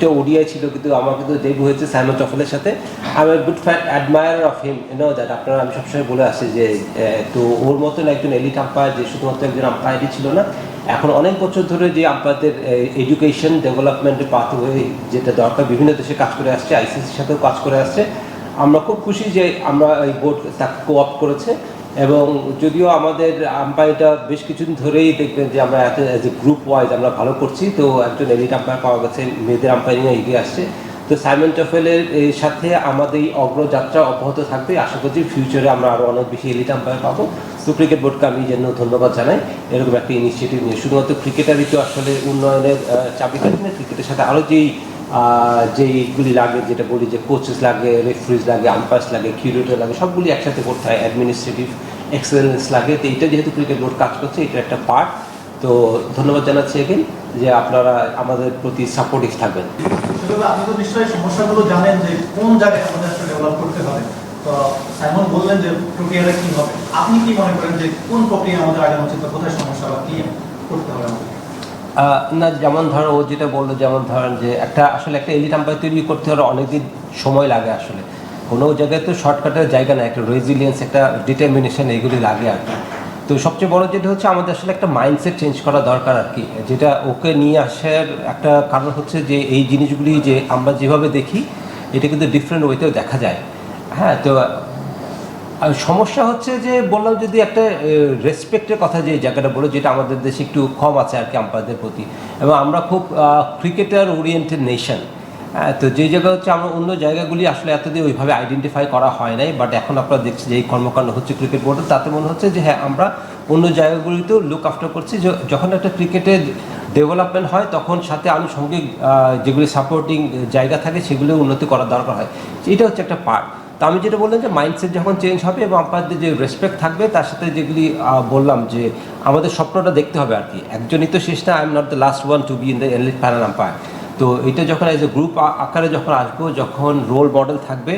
এটা ওডিআই ছিল, কিন্তু আমার কিন্তু ডেবু হয়েছে সাইমন টফেলের সাথে। আমি good fan admirer of him you know that আপনারা আমি সবসময় বলে আসছি যে তো ওর মতন একজন এলিট আম্পায়ার যে শুধুমাত্র একজন আম্পায়ারই ছিল না, এখন অনেক বছর ধরে যে আম্পায়ারদের এডুকেশন ডেভেলপমেন্টের পাথওয়ে যেটা দরকার, বিভিন্ন দেশে কাজ করে আসছে আইসিসির সাথেও কাজ করে আসছে। আমরা খুব খুশি যে আমরা এই বোর্ড তাকে কোঅপ করেছে। এবং যদিও আমাদের আম্পায়ারটা বেশ কিছুদিন ধরেই দেখবেন যে আমরা এত অ্যাজ এ গ্রুপ ওয়াইজ আমরা ভালো করছি, তো একজন এলিট আম্পায়ার পাওয়া গেছে, মেয়েদের আম্পায়ারিংয়ে এগিয়ে আসছে। তো সাইমন টফেলের সাথে আমাদের এই অগ্রযাত্রা অব্যাহত থাকবে। আশা করছি ফিউচারে আমরা আরও অনেক বেশি এলিট আম্পায়ার পাবো। তো ক্রিকেট বোর্ডকে আমি যেন ধন্যবাদ জানাই। এরকম একটা ইনিশিয়েটিভ নিয়ে। শুধুমাত্র ক্রিকেটারই তো আসলে উন্নয়নের চাবিকাঠি না ক্রিকেটের সাথে আরও যেই যেইগুলি লাগে, যেটা বলি যে কোচেস লাগে রেফারিজ লাগে আম্পায়ার্স লাগে কিউরেটর লাগে, সবগুলি একসাথে করতে হয় অ্যাডমিনিস্ট্রেটিভ এক্সেলেন্স লাগে। তো এইটা যেহেতু ক্রিকেট বোর্ড কাজ করছে এটা একটা পার্ট তো ধন্যবাদ জানাচ্ছি এগেন যে আপনারা আমাদের প্রতি সাপোর্টিভ থাকবেন। আপনি তো নিশ্চয়ই সমস্যাগুলো জানেন যে কোন জায়গায় আমাদের ডেভেলপ করতে হবে। তো সাইমন বললেন যে প্রক্রিয়াটা কি হবে। আপনি কি মনে করেন যে কোন প্রক্রিয়া আমাদের আগে উচিত কোথায় সমস্যা বা কি করতে হবে আমাদের? না, যেমন ধরো, ও যেটা বলল, যেমন ধরেন যে একটা, আসলে একটা এলিট আম্পায়ার তৈরি করতে হলে অনেকদিন সময় লাগে আসলে। কোনো জায়গায় তো শর্টকাটের জায়গা না একটা রেজিলিয়েন্স একটা ডিটারমিনেশন এগুলি লাগে আর কি। তো সবচেয়ে বড় যেটা হচ্ছে, আমাদের আসলে একটা মাইন্ডসেট চেঞ্জ করা দরকার আর কি। যেটা ওকে নিয়ে আসার একটা কারণ হচ্ছে যে, এই জিনিসগুলি যে আমরা যেভাবে দেখি, এটা কিন্তু ডিফারেন্ট ওয়েতেও দেখা যায়। হ্যাঁ তো সমস্যা হচ্ছে যে বললাম যদি একটা রেসপেক্টের কথা যে জায়গাটা বলো, যেটা আমাদের দেশে একটু কম আছে আর কি আম্পায়ারদের প্রতি। এবং আমরা খুব ক্রিকেটার ওরিয়েন্টেড নেশন তো যে জায়গা হচ্ছে আমরা অন্য জায়গাগুলি আসলে এতদিন ওইভাবে আইডেন্টিফাই করা হয় নাই বাট এখন আপনারা দেখছি যে এই কর্মকাণ্ড হচ্ছে ক্রিকেট বোর্ডে তাতে মনে হচ্ছে যে হ্যাঁ আমরা অন্য জায়গাগুলিতেও লুক আফটার করছি। যখন একটা ক্রিকেটের ডেভেলপমেন্ট হয়, তখন সাথে আনুষঙ্গিক যেগুলি সাপোর্টিং জায়গা থাকে সেগুলো উন্নতি করার দরকার হয়। এটা হচ্ছে একটা পার্ট তো আমি যেটা বললাম যে মাইন্ডসেট যখন চেঞ্জ হবে এবং আম্পায়ারদের যে রেসপেক্ট থাকবে, তার সাথে যেগুলি বললাম যে আমাদের স্বপ্নটা দেখতে হবে আর কি। একজনই তো শেষ না I am not the last one to be in the elite panel umpire তো এটা যখন এজ এ গ্রুপ আকারে যখন আসব, যখন রোল মডেল থাকবে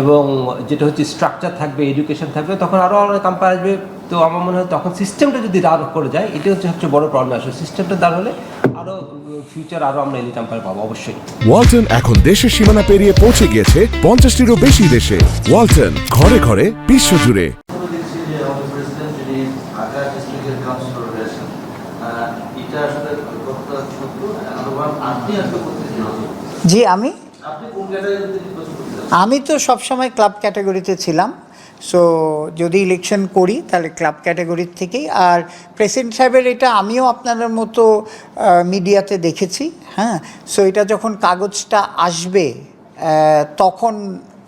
এবং যেটা হচ্ছে স্ট্রাকচার থাকবে এডুকেশন থাকবে, তখন আরও অনেক আম্পায়ার আসবে। তো আমার মনে হয় তখন সিস্টেমটা যদি দাঁড় করে যায় এটা হচ্ছে সবচেয়ে বড় প্রবলেম আসলে সিস্টেমটা দাঁড় হলে আরও ফিউচার আরও আমরা এলিট আম্পায়ার পাবো অবশ্যই। ওয়ালটন এখন দেশের সীমানা পেরিয়ে পৌঁছে গিয়েছে পঞ্চাশটিরও বেশি দেশে। ওয়ালটন ঘরে ঘরে করতে যেহেতু জি আমি? আমি তো সবসময় ক্লাব ক্যাটাগরিতে ছিলাম। সো যদি ইলেকশন করি তাহলে ক্লাব ক্যাটাগরির থেকেই। আর প্রেসিডেন্ট সাহেবের এটা আমিও আপনাদের মতো মিডিয়াতে দেখেছি হ্যাঁ? সো এটা যখন কাগজটা আসবে তখন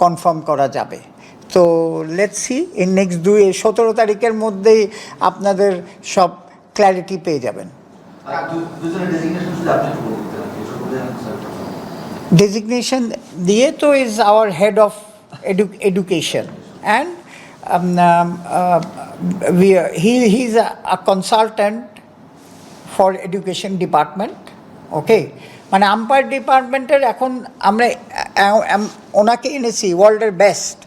কনফার্ম করা যাবে। তো লেটস সি ইন নেক্সট দুই সতেরো তারিখের মধ্যেই আপনাদের সব ক্ল্যারিটি পেয়ে যাবেন। ডেজিগনেশন শুধু আপনি একটু বলতে পারেন এসব বলে sir um, um, uh, we, he, he's a, a consultant for education department okay? মানে আম্পায়ার ডিপার্টমেন্টের এখন আমরা ওনাকে এনেছি ওয়ার্ল্ডের বেস্ট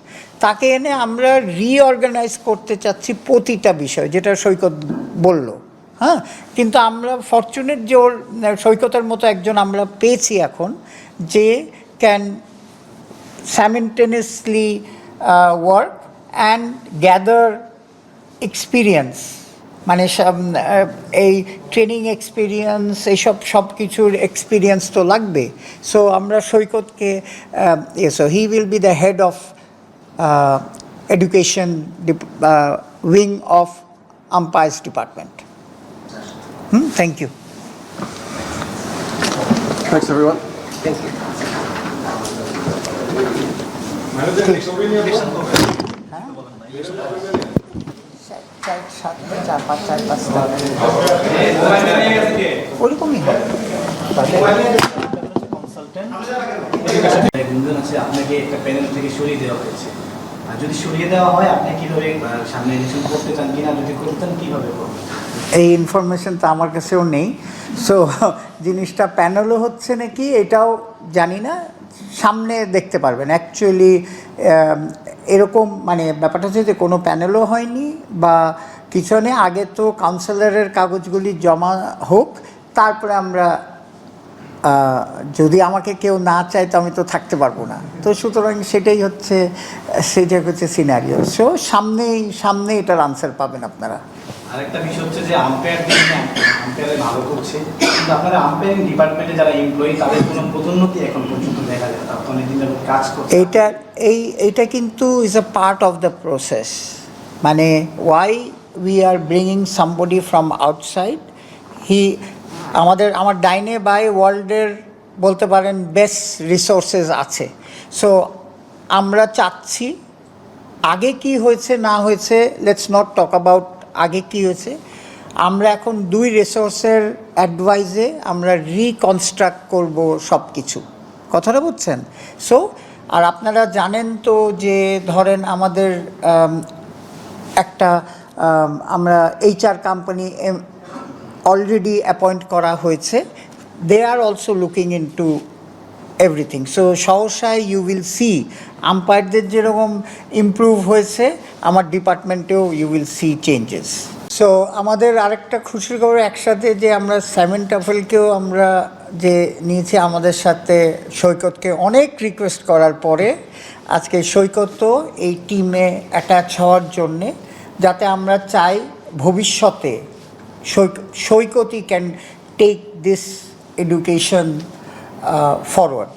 তাকে এনে আমরা রিঅর্গানাইজ করতে চাচ্ছি প্রতিটা বিষয় যেটা সৈকত বলল হ্যাঁ? কিন্তু আমরা ফরচুনেট যে ওর সৈকতের মতো একজন আমরা পেয়েছি এখন যে can simultaneously work and gather experience. মানে সব- আহ, এই ট্রেনিং এক্সপিরিয়েন্স এইসব সব কিছুর এক্সপিরিয়েন্স তো লাগবে। সো আমরা সৈকতকে so he will be the head of education wing of umpires department hmm thank you Thanks, everyone. Thank you ওরকমই হয়। গুঞ্জন আছে আপনাকে একটা প্যানেল থেকে সরিয়ে দেওয়া হয়েছে। আর যদি সরিয়ে দেওয়া হয় আপনি কীভাবে সামনে ইলেকশন করতে চান কিনা যদি করতেন কীভাবে করবেন? এই ইনফরমেশন তো আমার কাছেও নেই। সো জিনিসটা প্যানেলও হচ্ছে নাকি এটাও জানি না সামনে দেখতে পারবেন। অ্যাকচুয়ালি এরকম মানে ব্যাপারটা হচ্ছে যে কোনো প্যানেলও হয়নি বা কিছু নেই আগে তো কাউন্সিলরের কাগজগুলি জমা হোক, তারপরে আমরা যদি আমাকে কেউ না চায় তো আমি তো থাকতে পারব না। তো সুতরাং সেটাই হচ্ছে সেটাই হচ্ছে সিনারিও সো সামনেই সামনে এটার আনসার পাবেন আপনারা। আরেকটা বিষয় হচ্ছে যে আম্পায়ার আম্পায়ারে ভালো করছে। কিন্তু আপনারা আম্পায়ারিং ডিপার্টমেন্টে যারা এমপ্লয়ি তাদের কোনো পদোন্নতি এখন পর্যন্ত দেখা যায় তারা অনেকদিন কাজ করছে। এইটা, এই এটা কিন্তু is a part of the process মানে why we are bringing somebody from outside he আমাদের, আমার ডাইনে বাই ওয়ার্ল্ডের বলতে পারেন বেস্ট রিসোর্সেস আছে। সো আমরা চাচ্ছি, আগে কি হয়েছে, না হয়েছে লেটস নট টক অ্যাবাউট আগে কি হয়েছে? আমরা এখন দুই রিসোর্সের অ্যাডভাইসে আমরা রিকনস্ট্রাক্ট করব সব কিছু কথাটা বুঝছেন? সো আর আপনারা জানেন তো যে ধরেন আমাদের একটা আম, আমরা এইচআর কোম্পানি অলরেডি অ্যাপয়েন্ট করা হয়েছে। They are also looking into everything so সহসায় you will see আম্পায়ারদের যেরকম ইমপ্রুভ হয়েছে, আমার ডিপার্টমেন্টেও you will see changes so আমাদের আরেকটা খুশির খবর, একসাথে যে আমরা স্যামেন টাফেলকেও আমরা যে নিয়েছি আমাদের সাথে সৈকতকে অনেক রিকোয়েস্ট করার পরে, আজকে সৈকতও এই টিমে অ্যাটাচ হওয়ার জন্যে যাতে আমরা চাই ভবিষ্যতে সৈক- সৈকতই can take this education forward